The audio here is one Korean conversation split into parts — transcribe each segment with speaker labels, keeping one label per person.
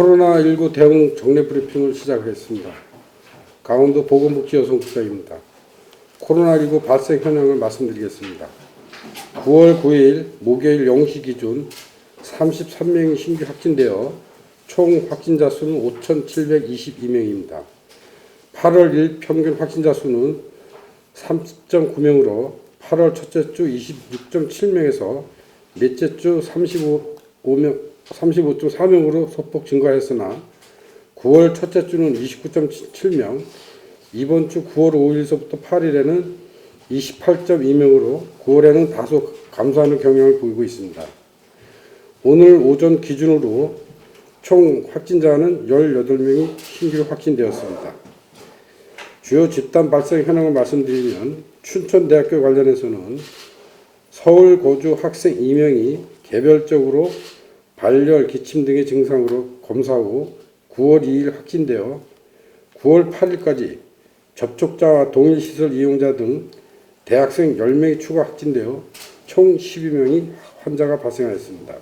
Speaker 1: 코로나19 대응 정례 브리핑을 시작하겠습니다. 강원도 보건복지여성국장입니다. 코로나19 발생 현황을 말씀드리겠습니다. 9월 9일 목요일 0시 기준 33명이 신규 확진되어 총 확진자 수는 5,722명입니다. 8월 1일 평균 확진자 수는 30.9명으로 8월 첫째 주 26.7명에서 넷째 주 35명 35.4명으로 소폭 증가했으나 9월 첫째 주는 29.7명, 이번 주 9월 5일서부터 8일에는 28.2명으로 9월에는 다소 감소하는 경향을 보이고 있습니다. 오늘 오전 기준으로 총 확진자는 18명이 신규 확진되었습니다. 주요 집단 발생 현황을 말씀드리면 춘천대학교 관련해서는 서울 거주 학생 2명이 개별적으로 발열, 기침 등의 증상으로 검사 후 9월 2일 확진되어 9월 8일까지 접촉자와 동일 시설 이용자 등 대학생 10명이 추가 확진되어 총 12명이 환자가 발생하였습니다.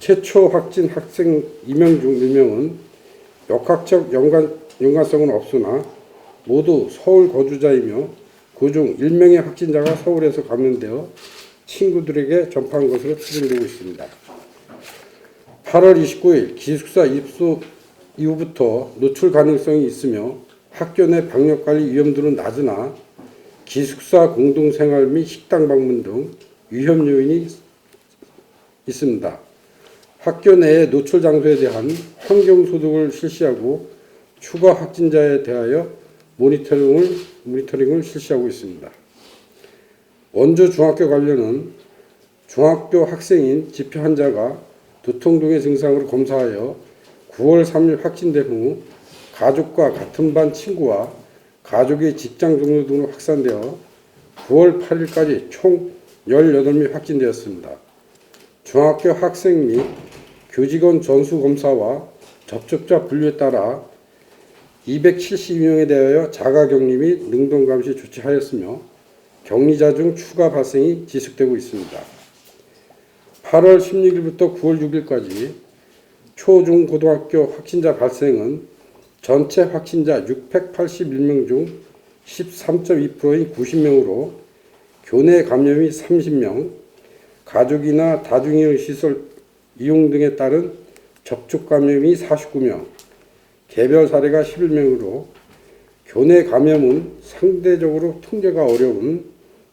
Speaker 1: 최초 확진 학생 2명 중 1명은 역학적 연관, 연관성은 없으나 모두 서울 거주자이며 그중 1명의 확진자가 서울에서 감염되어 친구들에게 전파한 것으로 추정되고 있습니다. 8월 29일 기숙사 입소 이후부터 노출 가능성이 있으며 학교 내 방역 관리 위험도는 낮으나 기숙사 공동생활 및 식당 방문 등 위험 요인이 있습니다. 학교 내의 노출 장소에 대한 환경 소독을 실시하고 추가 확진자에 대하여 모니터링을 모니터링을 실시하고 있습니다. 원주 중학교 관련은 중학교 학생인 집회 환자가 두통 등의 증상으로 검사하여 9월 3일 확진된 후 가족과 같은 반 친구와 가족의 직장 동료 등으로 확산되어 9월 8일까지 총 18명 확진되었습니다. 중학교 학생 및 교직원 전수 검사와 접촉자 분류에 따라 272명에 대하여 자가격리 및 능동감시 조치하였으며 격리자 중 추가 발생이 지속되고 있습니다. 8월 16일부터 9월 6일까지 초중 고등학교 확진자 발생은 전체 확진자 681명 중 13.2%인 90명으로 교내 감염이 30명, 가족이나 다중이용 시설 이용 등에 따른 접촉 감염이 49명, 개별 사례가 11명으로 교내 감염은 상대적으로 통제가 어려운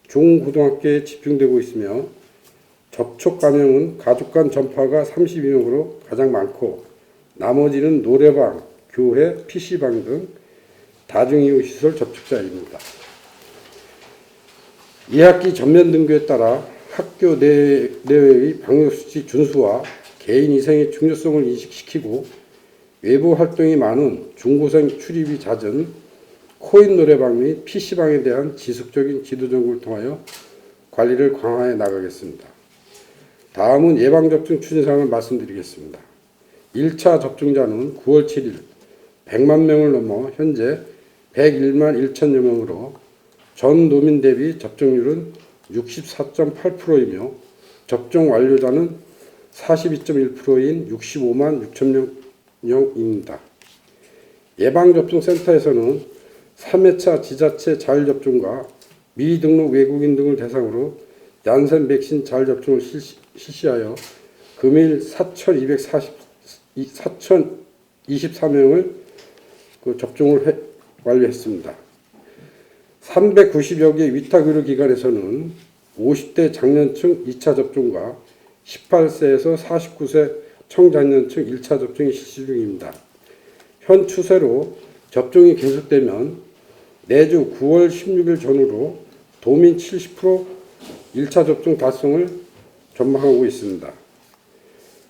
Speaker 1: 중고등학교에 집중되고 있으며 접촉 감염은 가족 간 전파가 32명으로 가장 많고 나머지는 노래방, 교회, PC방 등 다중이용시설 접촉자입니다. 2학기 전면 등교에 따라 학교 내, 내외의 방역수칙 준수와 개인 위생의 중요성을 인식시키고 외부 활동이 많은 중고생 출입이 잦은 코인 노래방 및 PC방에 대한 지속적인 지도 전국을 통하여 관리를 강화해 나가겠습니다. 다음은 예방접종 추진사항을 말씀드리겠습니다. 1차 접종자는 9월 7일 100만 명을 넘어 현재 101만 1천여 명으로 전 노민 대비 접종률은 64.8%이며 접종 완료자는 42.1%인 65만 6천 명입니다. 예방접종센터에서는 3회차 지자체 자율접종과 미등록 외국인 등을 대상으로 얀센 백신 자율접종을 실시, 실시 하여 금일 4,240 4,024명을 그 접종을 해, 완료했습니다. 390여 개 위탁 의료 기관에서는 50대 장년층 2차 접종과 18세에서 49세 청장년층 1차 접종이 실시 중입니다. 현 추세로 접종이 계속되면 내주 9월 16일 전후로 도민 70% 1차 접종 달성을 전망하고 있습니다.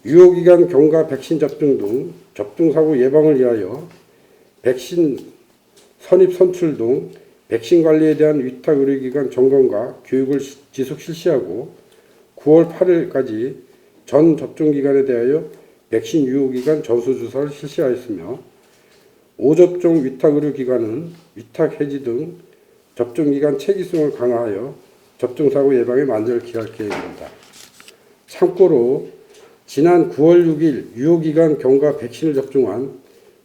Speaker 1: 유효기간 경과 백신 접종 등 접종사고 예방을 위하여 백신 선입 선출 등 백신 관리에 대한 위탁 의료기관 점검과 교육을 지속 실시하고 9월 8일까지 전 접종기관에 대하여 백신 유효기간 전수조사를 실시하였으며 5접종 위탁 의료기관은 위탁 해지 등 접종기간 체계성을 강화하여 접종사고 예방에 만전을 기할 계획입니다. 참고로 지난 9월 6일 유효기간 경과 백신을 접종한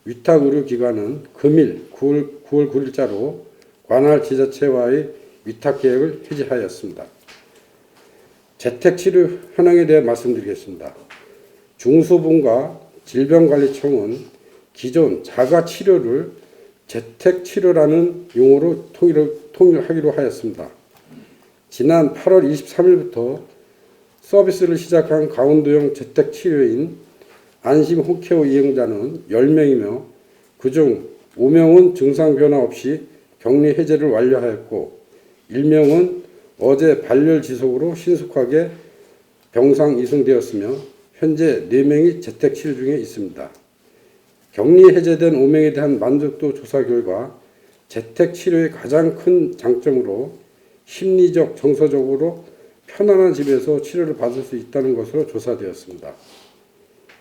Speaker 1: 위탁 의료기관은 금일 9월, 9월 9일자로 관할 지자체와의 위탁 계획을 해지하였습니다. 재택치료 현황에 대해 말씀드리겠습니다. 중소본과 질병관리청은 기존 자가치료를 재택치료라는 용어로 통일, 통일하기로 하였습니다. 지난 8월 23일부터 서비스를 시작한 강원도형 재택치료인 안심 홈케어 이용자는 10명이며 그중 5명은 증상 변화 없이 격리 해제를 완료하였고 1명은 어제 발열 지속으로 신속하게 병상 이송되었으며 현재 4명이 재택 치료 중에 있습니다. 격리 해제된 5명에 대한 만족도 조사 결과 재택 치료의 가장 큰 장점으로 심리적, 정서적으로 편안한 집에서 치료를 받을 수 있다는 것으로 조사되었습니다.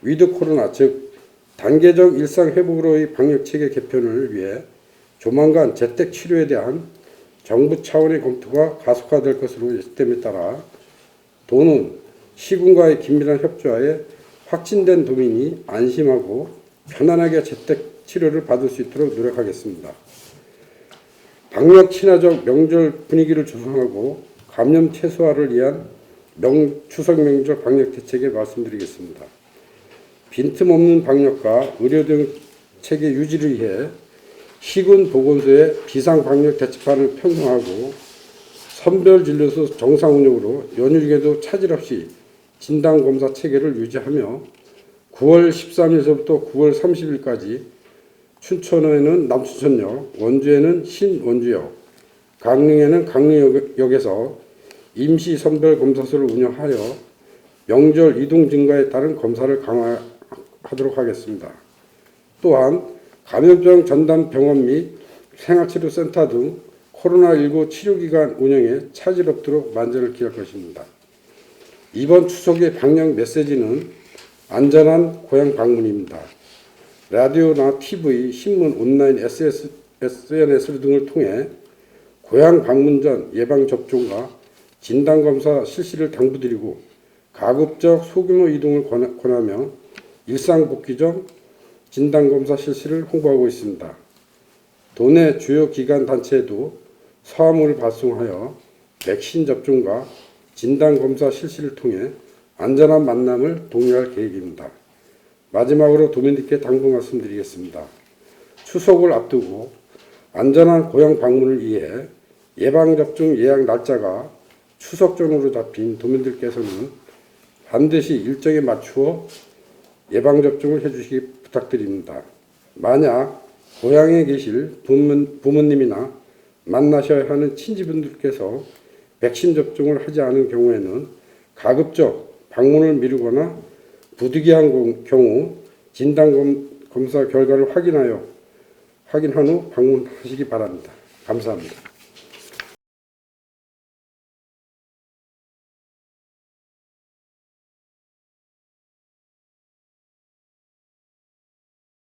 Speaker 1: 위드 코로나 즉 단계적 일상 회복으로의 방역 체계 개편을 위해 조만간 재택 치료에 대한 정부 차원의 검토가 가속화될 것으로 예측됨에 따라 도는 시군과의 긴밀한 협조하에 확진된 도민이 안심하고 편안하게 재택 치료를 받을 수 있도록 노력하겠습니다. 방역 친화적 명절 분위기를 조성하고 감염 최소화를 위한 명, 추석 명절 방역 대책에 말씀드리겠습니다. 빈틈없는 방역과 의료 등 체계 유지를 위해 시군 보건소의 비상 방역 대책판을 편성하고 선별 진료소 정상 운영으로 연휴 중에도 차질 없이 진단 검사 체계를 유지하며 9월 13일서부터 9월 30일까지 춘천에는 남춘천역, 원주에는 신원주역, 강릉에는 강릉역에서 임시 선별 검사소를 운영하여 명절 이동 증가에 따른 검사를 강화하도록 하겠습니다. 또한 감염병 전담 병원 및 생활치료센터 등 코로나19 치료기관 운영에 차질 없도록 만전을 기할 것입니다. 이번 추석의 방역 메시지는 안전한 고향 방문입니다. 라디오나 TV, 신문, 온라인, SS, SNS 등을 통해 고향 방문 전 예방 접종과 진단 검사 실시를 당부드리고 가급적 소규모 이동을 권- 권하며 일상 복귀 전 진단 검사 실시를 홍보하고 있습니다. 도내 주요 기관 단체에도 서한문을 발송하여 백신 접종과 진단 검사 실시를 통해 안전한 만남을 독려할 계획입니다. 마지막으로 도민들께 당부 말씀드리겠습니다. 추석을 앞두고 안전한 고향 방문을 위해 예방접종 예약 날짜가 추석 전후로 잡힌 도민들께서는 반드시 일정에 맞추어 예방접종을 해주시기 부탁드립니다. 만약 고향에 계실 부모, 부모님이나 만나셔야 하는 친지분들께서 백신 접종을 하지 않은 경우에는 가급적 방문을 미루거나 부득이한 공- 경우 진단 검- 검사 결과를 확인하여 확인한 후 방문하시기 바랍니다. 감사합니다.